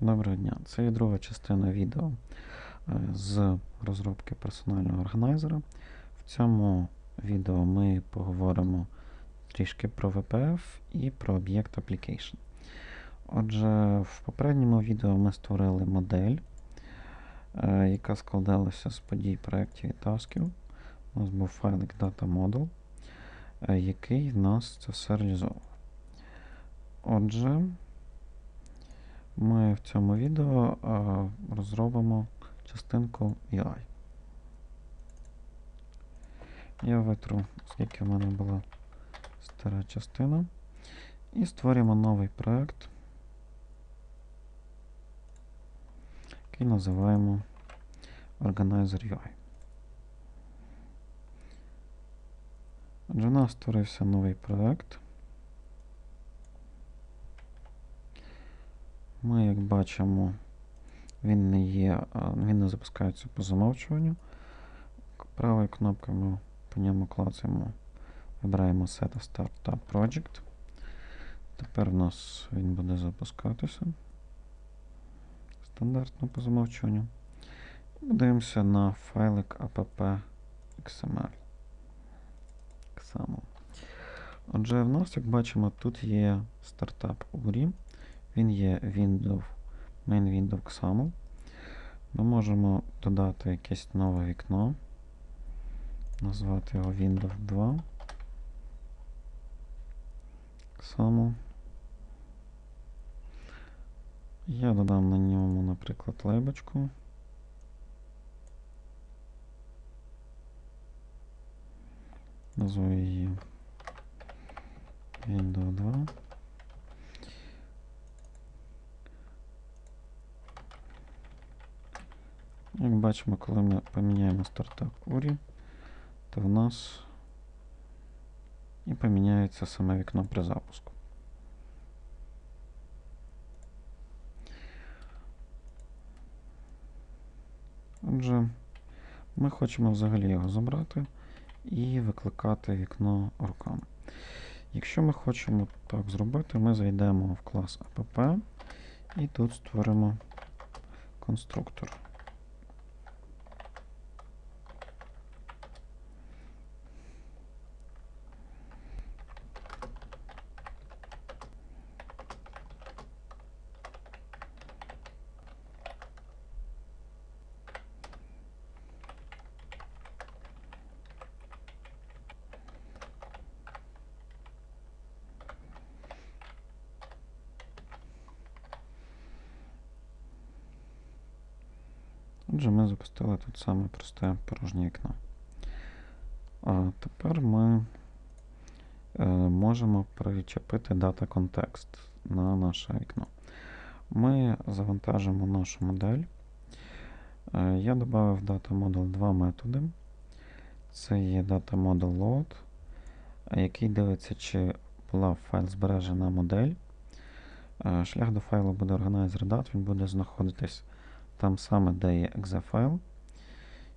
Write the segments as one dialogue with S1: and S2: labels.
S1: Доброго дня. Це є друга частина відео е, з розробки персонального органайзера. В цьому відео ми поговоримо трішки про VPF і про об'єкт Application. Отже, в попередньому відео ми створили модель, е, яка складалася з подій проєктів і тасків. У нас був файлик Data Model, е, який в нас це все реалізовував. Отже, ми в цьому відео розробимо частинку UI. Я витру, оскільки в мене була стара частина. І створюємо новий проект, який називаємо Organizer UI. Отже, у нас створився новий проект. Ми, як бачимо, він не є, він не запускається по замовчуванню. Правою кнопкою ми по ньому клацаємо, вибираємо Set a Startup Project. Тепер у нас він буде запускатися. Стандартно по замовчуванню. І Дивимося на файлик app.xml. XAML. Отже, в нас, як бачимо, тут є стартап URI. Він є window, main window XAML. Ми можемо додати якесь нове вікно, назвати його Windows 2. XAML. Я додам на ньому, наприклад, лейбочку. Назву її Windows 2. Як бачимо, коли ми поміняємо стартап URI, то в нас і поміняється саме вікно при запуску. Отже, ми хочемо взагалі його забрати і викликати вікно руками. Якщо ми хочемо так зробити, ми зайдемо в клас app і тут створимо конструктор. Отже, ми запустили тут саме просте порожнє вікно. А тепер ми е, можемо причепити дата контекст на наше вікно. Ми завантажимо нашу модель. Е, я додав Data Model два методи. Це є Data Load, який дивиться, чи була файл збережена модель. Е, Шлях до файлу буде Organizer Dat, він буде знаходитись там саме, де є exe файл.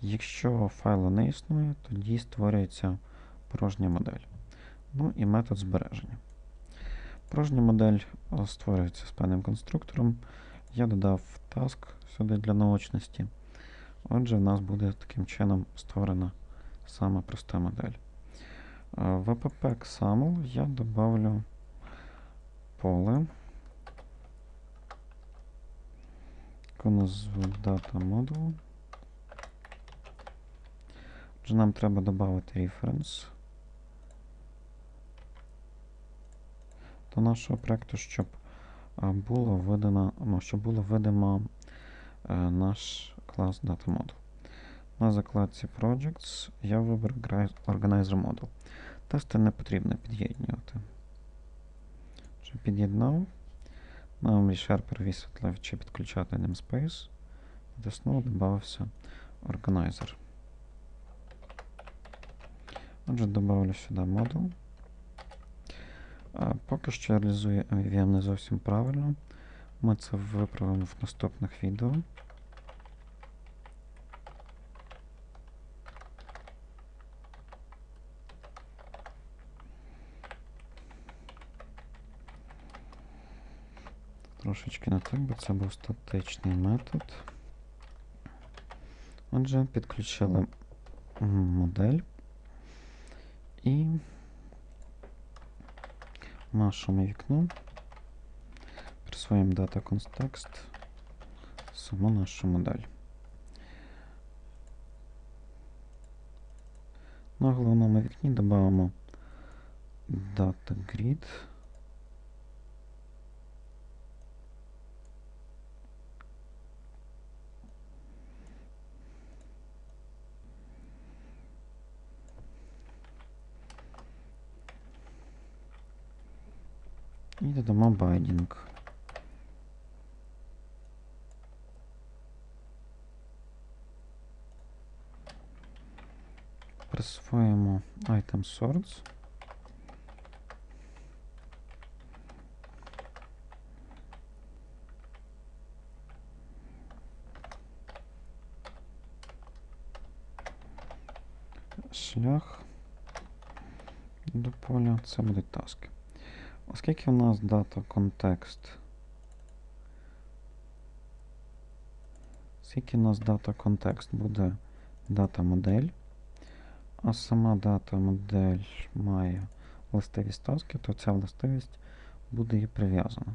S1: Якщо файлу не існує, тоді створюється порожня модель. Ну і метод збереження. Порожня модель створюється з певним конструктором. Я додав task сюди для наочності. Отже, в нас буде таким чином створена саме проста модель. Е, В app XAML я добавлю поле. Яку назву Data Model. Отже, нам треба додати reference до нашого проекту, щоб було видано, ну, щоб було видимо е, наш клас Data Model. На закладці Projects я виберу Organizer Model. Тести не потрібно під'єднувати. Під'єднав. Нам ReSharper висвітлив, чи підключати namespace. До знову додався Organizer. Отже, додавлю сюди модул. Поки що реалізує MVVM не зовсім правильно. Ми це виправимо в наступних відео. Трошечки не так, бо це був статичний метод. Отже, підключили модель і в нашому вікну присвоїмо data context саму нашу модель. На головному вікні додамо data grid. І додамо байдінг. Присвоїмо item sorts. Шлях до поля. Це будуть таски. Оскільки у нас дата контекст. Оскільки у нас дата контекст буде дата модель, а сама дата модель має властивість таски, то ця властивість буде і прив'язана.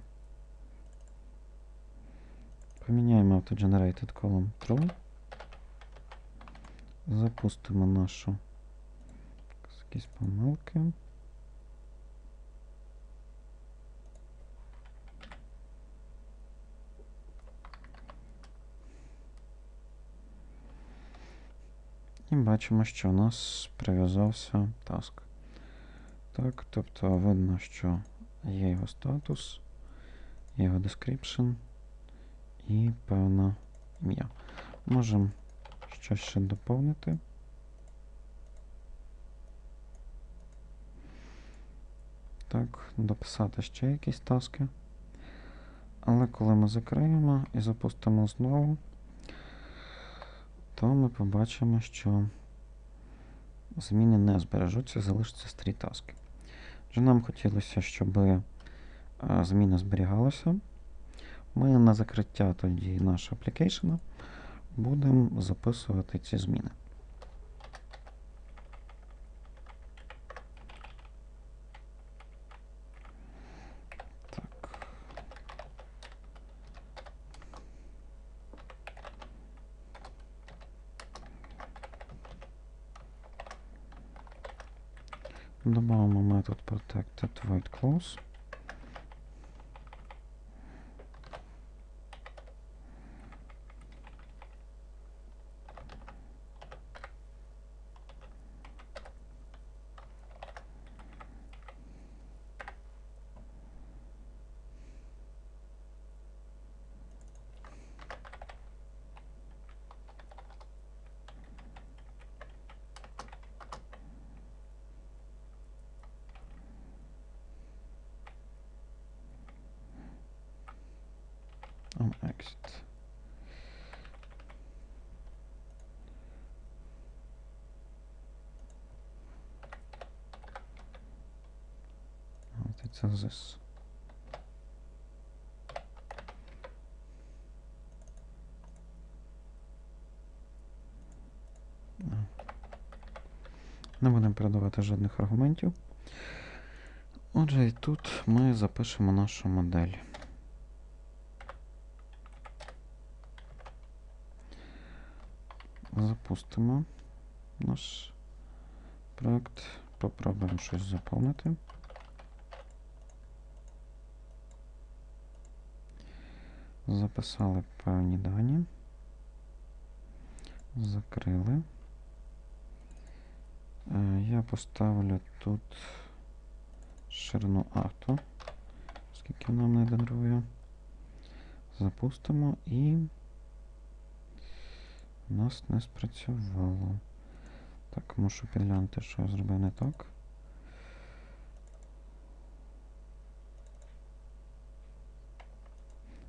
S1: Поміняємо AutoGenerated column true. Запустимо нашу якісь помилки. Бачимо, що у нас прив'язався task. Так, тобто видно, що є його статус, його description і певне ім'я. Можемо щось ще доповнити. Так, дописати ще якісь таски. Але коли ми закриємо і запустимо знову, то ми побачимо, що зміни не збережуться, залишаться старі таски. Вже нам хотілося, щоб зміна зберігалася. Ми на закриття тоді нашого аплікейшена будемо записувати ці зміни. the moment method protected void close on exit. От це this. Не будемо передавати жодних аргументів. Отже, і тут ми запишемо нашу модель. Запустимо наш проект. Попробуємо щось заповнити. Записали певні дані. Закрили. Е, Я поставлю тут ширину авто, оскільки нам не генерує. Запустимо і у нас не спрацювало. Так, мушу підглянути, що я зробив не так.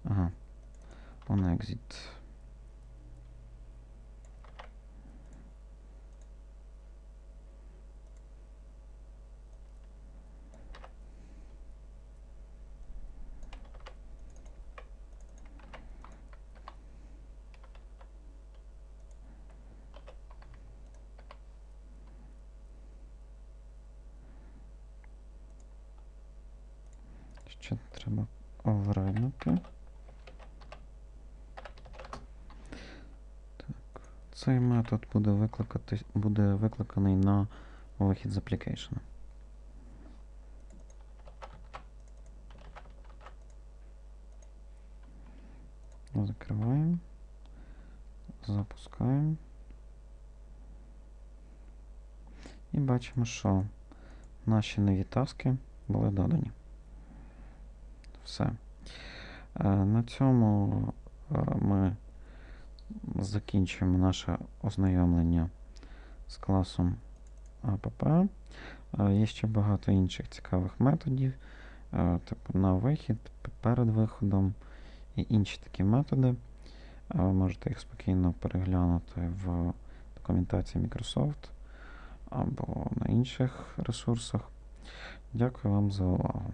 S1: Ага. On exit. Ще треба оверрайднути. Так. Цей метод буде, викликати, буде викликаний на вихід з application. Закриваємо. Запускаємо. І бачимо, що наші нові таски були додані. Все. Е, На цьому е, ми закінчуємо наше ознайомлення з класом APP. Е, Є ще багато інших цікавих методів, типу на вихід, перед виходом і інші такі методи. Ви можете їх спокійно переглянути в документації Microsoft або на інших ресурсах. Дякую вам за увагу.